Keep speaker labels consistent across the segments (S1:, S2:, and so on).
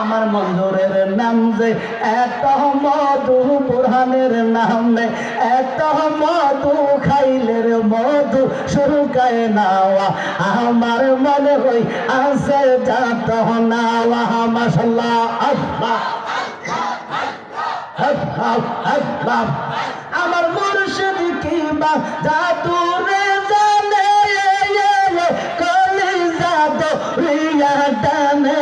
S1: আমার মঞ্জুরের নাম যে এত মধু বুরহানের নাম নে। এত মধু খাইলের মধু শুরু গায়ে নাওয়া। আমার মনে হই আছে যাত নাওয়া। মাসাল্লাহ আল্লাহ আমার মুর্শিদ কি বা জাদুরে জানে কলি জাদু রিয়া রে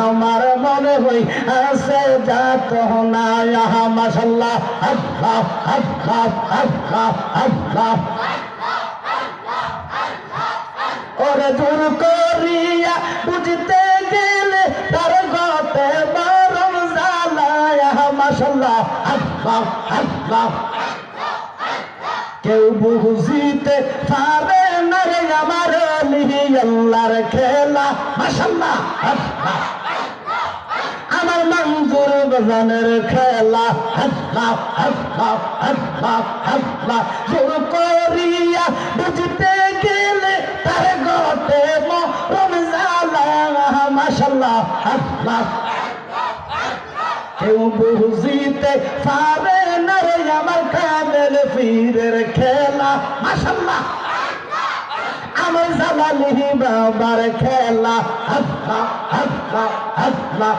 S1: আমার মনে হই যাত ওরে দূর করিয়া বুঝতে গেলে তার গতে জালায় কেউ বুঝিতে পারে না রে আমার খেলা আল্লাহ আমার মঞ্জুর বাজানের খেলা। আল্লাহ আল্লাহ আল্লাহ আল্লাহ জোর করিয়া বুঝতে গেলে তার গতে মরম জালা মাশাল্লাহ আল্লাহ কেউ বুঝিতে পারে না রে আমার কামেল পীরের খেলা। মাশাল্লাহ আমার জালালি বাবার খেলা। হাসলা হাসলা আল্লাহ